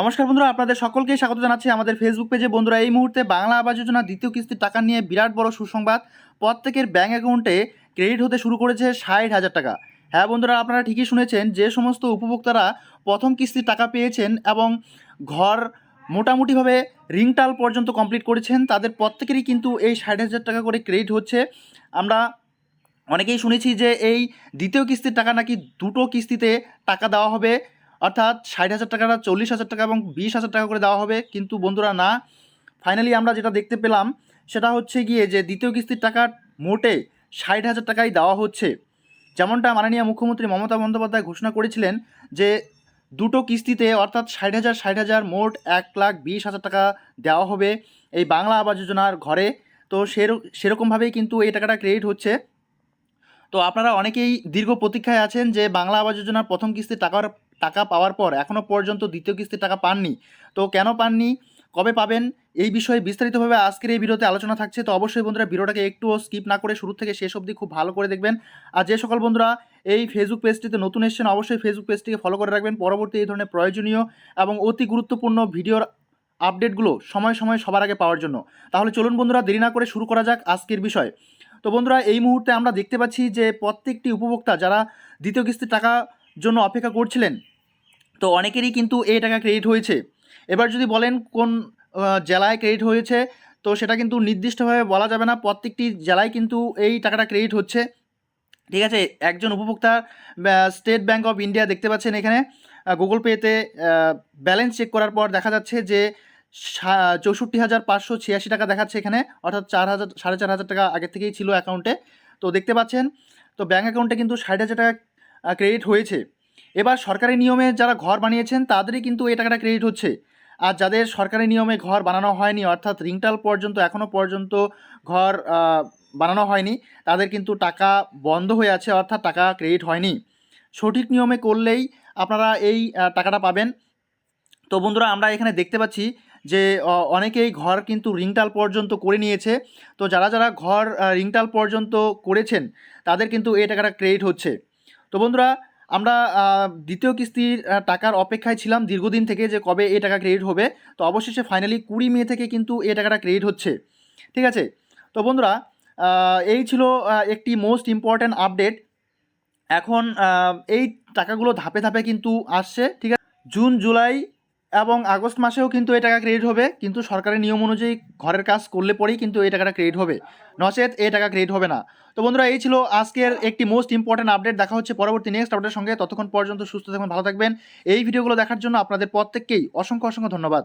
নমস্কার বন্ধুরা, আপনাদের সকলকে স্বাগত জানাচ্ছি আমাদের ফেসবুক পেজে বন্ধুরা, এই মুহূর্তে বাংলা আবাস যোজনা দ্বিতীয় কিস্তির টাকা নিয়ে বিরাট বড় সুসংবাদ। প্রত্যেকের ব্যাঙ্ক অ্যাকাউন্টে ক্রেডিট হতে শুরু করেছে ষাট হাজার টাকা। হ্যাঁ বন্ধুরা, আপনারা ঠিকই শুনেছেন যে সমস্ত উপভোক্তারা প্রথম কিস্তির টাকা পেয়েছেন এবং ঘর মোটামুটিভাবে রিংটাল পর্যন্ত কমপ্লিট করেছেন। তাদের প্রত্যেকেরই কিন্তু এই ষাট হাজার টাকা করে ক্রেডিট হচ্ছে। আমরা অনেকেই শুনেছি যে এই দ্বিতীয় কিস্তির টাকা নাকি দুটো কিস্তিতে টাকা দেওয়া হবে। অর্থাৎ ষাট হাজার টাকাটা, চল্লিশ হাজার টাকা এবং বিশ হাজার টাকা করে দেওয়া হবে। কিন্তু বন্ধুরা, না ফাইনালি আমরা যেটা দেখতে পেলাম, সেটা হচ্ছে গিয়ে যে দ্বিতীয় কিস্তির টাকা মোটে ষাট হাজার টাকাই দেওয়া হচ্ছে। যেমনটা মাননীয় মুখ্যমন্ত্রী মমতা বন্দ্যোপাধ্যায় ঘোষণা করেছিলেন যে দুটো কিস্তিতে অর্থাৎ ষাট হাজার ষাট হাজার মোট এক লাখ বিশ হাজার টাকা দেওয়া হবে এই বাংলা আবাস যোজনার ঘরে। তো সেরক, সেরকমভাবেই কিন্তু এই টাকাটা ক্রেডিট হচ্ছে। তো আপনারা অনেকেই দীর্ঘ প্রতীক্ষায় আছেন যে বাংলা আবাস যোজনার প্রথম কিস্তির টাকার, টাকা পাওয়ার পর এখনও পর্যন্ত দ্বিতীয় কিস্তির টাকা পাননি। তো কেন পাননি? কবে পাবেন? এই বিষয়ে বিস্তারিতভাবে আজকের এই ভিডিওতে আলোচনা থাকছে। তো অবশ্যই বন্ধুরা ভিডিওটাকে একটুও স্কিপ না করে শুরু থেকে শেষ অবধি খুব ভালো করে দেখবেন। আর যে সকল বন্ধুরা এই ফেসবুক পেজটিতে নতুন এসেছেন, অবশ্যই ফেসবুক পেজটিকে ফলো করে রাখবেন। পরবর্তী এই ধরনের প্রয়োজনীয় এবং অতি গুরুত্বপূর্ণ ভিডিওর আপডেটগুলো সময় সময় সবার আগে পাওয়ার জন্য। তাহলে চলুন বন্ধুরা, দেরি না করে শুরু করা যাক আজকের বিষয়। তো বন্ধুরা, এই মুহূর্তে আমরা দেখতে পাচ্ছি যে প্রত্যেকটি উপভোক্তা যারা দ্বিতীয় কিস্তির টাকা জন্য অপেক্ষা করছিলেন, তো অনেকেরই কিন্তু এই টাকা ক্রেডিট হয়েছে। এবার যদি বলেন কোন জেলায় ক্রেডিট হয়েছে, তো সেটা কিন্তু নির্দিষ্টভাবে বলা যাবে না। প্রত্যেকটি জেলায় কিন্তু এই টাকাটা ক্রেডিট হচ্ছে। ঠিক আছে, একজন উপভোক্তা স্টেট ব্যাঙ্ক অফ ইন্ডিয়া দেখতে পাচ্ছেন এখানে। গুগল পেতে ব্যালেন্স চেক করার পর দেখা যাচ্ছে যে চৌষট্টি হাজার পাঁচশো ছিয়াশি টাকা দেখাচ্ছে এখানে, অর্থাৎ চার হাজার, সাড়ে চার হাজার টাকা আগে থেকেই ছিল অ্যাকাউন্টে তো দেখতে পাচ্ছেন, তো ব্যাঙ্ক অ্যাকাউন্টে কিন্তু ষাট হাজার টাকা ক্রেডিট হয়েছে। এবার সরকারি নিয়মে যারা ঘর বানিয়েছেন, তাদেরই কিন্তু এই টাকাটা ক্রেডিট হচ্ছে। আর যাদের সরকারি নিয়মে ঘর বানানো হয়নি, অর্থাৎ রিংটাল পর্যন্ত এখনও পর্যন্ত ঘর বানানো হয়নি, তাদের কিন্তু টাকা বন্ধ হয়ে আছে, অর্থাৎ টাকা ক্রেডিট হয়নি। সঠিক নিয়মে করলেই আপনারা এই টাকাটা পাবেন। তো বন্ধুরা, আমরা এখানে দেখতে পাচ্ছি যে অনেকেই ঘর কিন্তু রিংটাল পর্যন্ত করে নিয়েছে। তো যারা যারা ঘর রিংটাল পর্যন্ত করেছেন, তাদের কিন্তু এই টাকাটা ক্রেডিট হচ্ছে। তো বন্ধুরা, আমরা দ্বিতীয় কিস্তির টাকার অপেক্ষায় ছিলাম দীর্ঘদিন থেকে যে কবে এই টাকা ক্রেডিট হবে। তো অবশেষে ফাইনালি কুড়ি মে থেকে কিন্তু এই টাকাটা ক্রেডিট হচ্ছে। ঠিক আছে? তো বন্ধুরা এই ছিল একটি মোস্ট ইম্পর্ট্যান্ট আপডেট এখন এই টাকাগুলো ধাপে ধাপে কিন্তু আসছে। ঠিক আছে? জুন, জুলাই এবং আগস্ট মাসেও কিন্তু এই টাকা ক্রেডিট হবে, কিন্তু সরকারের নিয়ম অনুযায়ী ঘরের কাজ করলে পরেই কিন্তু এই টাকাটা ক্রেডিট হবে। নচেত এই টাকা ক্রেডিট হবে না। তো বন্ধুরা, এই ছিল আজকের একটি মোস্ট ইম্পর্ট্যান্ট আপডেট দেখা হচ্ছে পরবর্তী নেক্সট আপডেটের সঙ্গে। ততক্ষণ পর্যন্ত সুস্থ থাকবেন, ভালো থাকবেন। এই ভিডিওগুলো দেখার জন্য আপনাদের প্রত্যেককেই অসংখ্য অসংখ্য ধন্যবাদ।